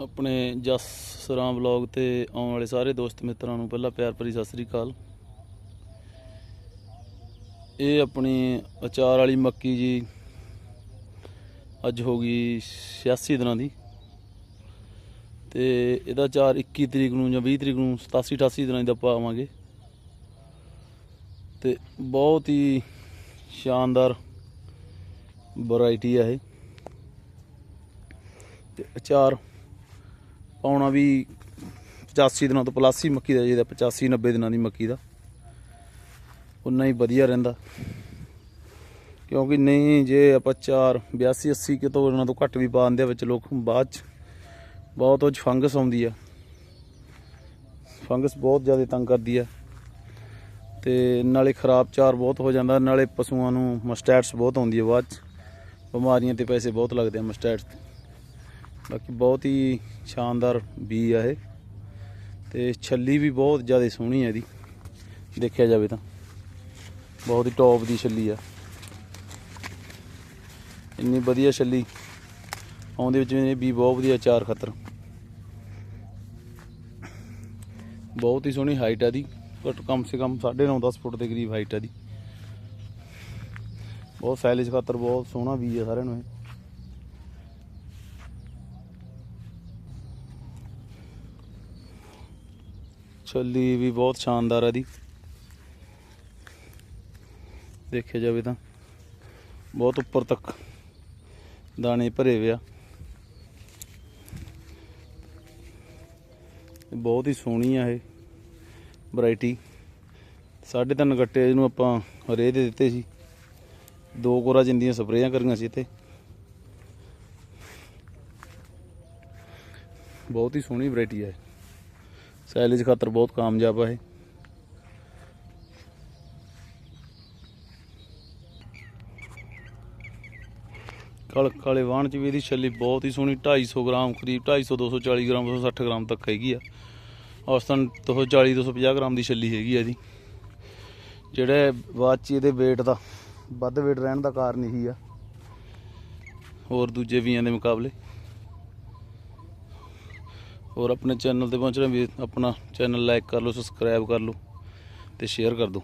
ਆਪਣੇ ਜਸ ਸਰਾਮ ਵਲੌਗ ਤੇ ਆਉਣ ਵਾਲੇ ਸਾਰੇ ਦੋਸਤ ਮਿੱਤਰਾਂ ਨੂੰ ਪਹਿਲਾਂ ਪਿਆਰ ਭਰੀ ਸਤਿ ਸ੍ਰੀ ਅਕਾਲ। ਇਹ ਆਪਣੀ ਅਚਾਰ ਵਾਲੀ ਮੱਕੀ ਜੀ ਅੱਜ ਹੋ ਗਈ 86 ਦਿਨਾਂ ਦੀ। ਤੇ ਇਹਦਾ ਅਚਾਰ 21 ਤਰੀਕ ਨੂੰ ਜਾਂ 20 ਤਰੀਕ ਨੂੰ 87 88 ਦਿਨਾਂ ਦਾ ਪਾਵਾਂਗੇ ਤੇ ਬਹੁਤ ਹੀ ਸ਼ਾਨਦਾਰ ਵੈਰਾਈਟੀ ਆ ਇਹ। ਤੇ ਅਚਾਰ ਪਾਉਣਾ ਵੀ 85 ਦਿਨਾਂ ਤੋਂ ਪਲੱਸ ਹੀ ਮੱਕੀ ਦਾ ਜਿਹਦਾ 85 90 ਦਿਨਾਂ ਦੀ ਮੱਕੀ ਦਾ। ਉਨਾ ਹੀ ਵਧੀਆ ਰਹਿੰਦਾ। ਕਿਉਂਕਿ ਨਹੀਂ ਜੇ ਆਪਾਂ ਚਾਰ 82 80 ਕਿਤੋਂ ਉਹਨਾਂ ਤੋਂ ਘੱਟ ਵੀ ਪਾ ਦਿੰਦੇ ਆ, ਵਿੱਚ ਲੋਕ ਬਾਅਦ ਚ ਬਹੁਤ ਉਹ 'ਚ ਫੰਗਸ ਆਉਂਦੀ ਆ। ਫੰਗਸ ਬਹੁਤ ਜ਼ਿਆਦਾ ਤੰਗ ਕਰਦੀ ਆ। ਤੇ ਨਾਲੇ ਖਰਾਬ ਚਾਰ ਬਹੁਤ ਹੋ ਜਾਂਦਾ, ਨਾਲੇ ਪਸ਼ੂਆਂ ਨੂੰ ਮਸਟੈਟਸ ਬਹੁਤ ਆਉਂਦੀ ਆ ਬਾਅਦ ਚ। ਬਿਮਾਰੀਆਂ ਤੇ ਪੈਸੇ ਬਹੁਤ ਲੱਗਦੇ ਆ ਮਸਟੈਟਸ ਤੇ। ਬਾਕੀ ਬਹੁਤ ਹੀ ਸ਼ਾਨਦਾਰ ਬੀ ਆ ਇਹ। ਤੇ ਛੱਲੀ ਵੀ ਬਹੁਤ ਜ਼ਿਆਦਾ ਸੋਹਣੀ ਆ ਇਹਦੀ। ਦੇਖਿਆ ਜਾਵੇ ਤਾਂ। ਬਹੁਤ ਹੀ ਟੌਪ ਦੀ ਛੱਲੀ ਆ। ਇੰਨੀ ਵਧੀਆ ਛੱਲੀ ਆਉਂਦੇ ਵਿੱਚ ਇਹ ਬੀ ਬਹੁਤ ਵਧੀਆ ਚਾਰ ਖਤਰ। ਬਹੁਤ ਹੀ ਸੋਹਣੀ ਹਾਈਟ ਆ ਦੀ ਘੱਟ ਕਮ ਸੇ ਕਮ 9.5 10 ਫੁੱਟ ਦੇ ਕਰੀਬ ਹਾਈਟ ਆ ਦੀ ਬਹੁਤ ਸੈਲਿਸ਼ ਖਾਤਰ ਬਹੁਤ ਸੋਹਣਾ ਬੀ ਆ ਸਾਰਿਆਂ ਨੂੰ ਇਹ। ਛੱਲੀ ਵੀ ਬਹੁਤ ਸ਼ਾਨਦਾਰ ਆ ਦੀ ਦੇਖਿਆ ਜਾਵੇ ਤਾਂ ਬਹੁਤ ਉੱਪਰ ਤੱਕ ਦਾਣੇ ਭਰੇ ਹੋਏ ਬਹੁਤ ਹੀ ਸੋਹਣੀ ਆ ਇਹ ਵੈਰਾਈਟੀ। ਸਾਢੇ ਤਿੰਨ ਗੱਟੇ ਇਹਨੂੰ ਆਪਾਂ ਰੇ ਦੇ ਦਿੱਤੇ ਸੀ। ਦੋ ਕੋਰਾ ਜਿੰਦੀਆਂ ਸਪਰੇਆਂ ਕਰੀਆਂ ਸੀ ਤੇ ਬਹੁਤ ਹੀ ਸੋਹਣੀ ਵੈਰਾਈਟੀ ਹੈ ਸੈਲੇਜ ਖਾਤਰ ਬਹੁਤ ਕਾਮਯਾਬ ਆ ਇਹ। ਕਲ ਕਾਲੇ ਵਾਹਣ ਚ ਵੀ ਇਹਦੀ ਛੱਲੀ ਬਹੁਤ ਹੀ ਸੋਹਣੀ 250 ਗ੍ਰਾਮ ਕਰੀਬ 250 240 ਗ੍ਰਾਮ 260 ਗ੍ਰਾਮ ਤੱਕ ਹੈਗੀ ਆ। ਔਸਤਨ 240 250 ਗ੍ਰਾਮ ਦੀ ਛੱਲੀ ਹੈਗੀ ਆ ਇਹਦੀ। ਜਿਹੜੇ ਬਾਅਦ ਚ ਇਹਦੇ weight ਦਾ ਵੱਧ weight ਰਹਿਣ ਦਾ ਕਾਰਨ ਇਹੀ ਆ। ਹੋਰ ਦੂਜੇ ਵੀਆਂ ਦੇ ਮੁਕਾਬਲੇ। ਹੋਰ ਆਪਣੇ ਚੈਨਲ ਤੇ ਪਹੁੰਚਣਾ ਵੀ ਆਪਣਾ ਚੈਨਲ ਲਾਈਕ ਕਰ ਲਓ ਸਬਸਕ੍ਰਾਈਬ ਕਰ ਲਓ ਤੇ ਸ਼ੇਅਰ ਕਰ ਦਿਓ।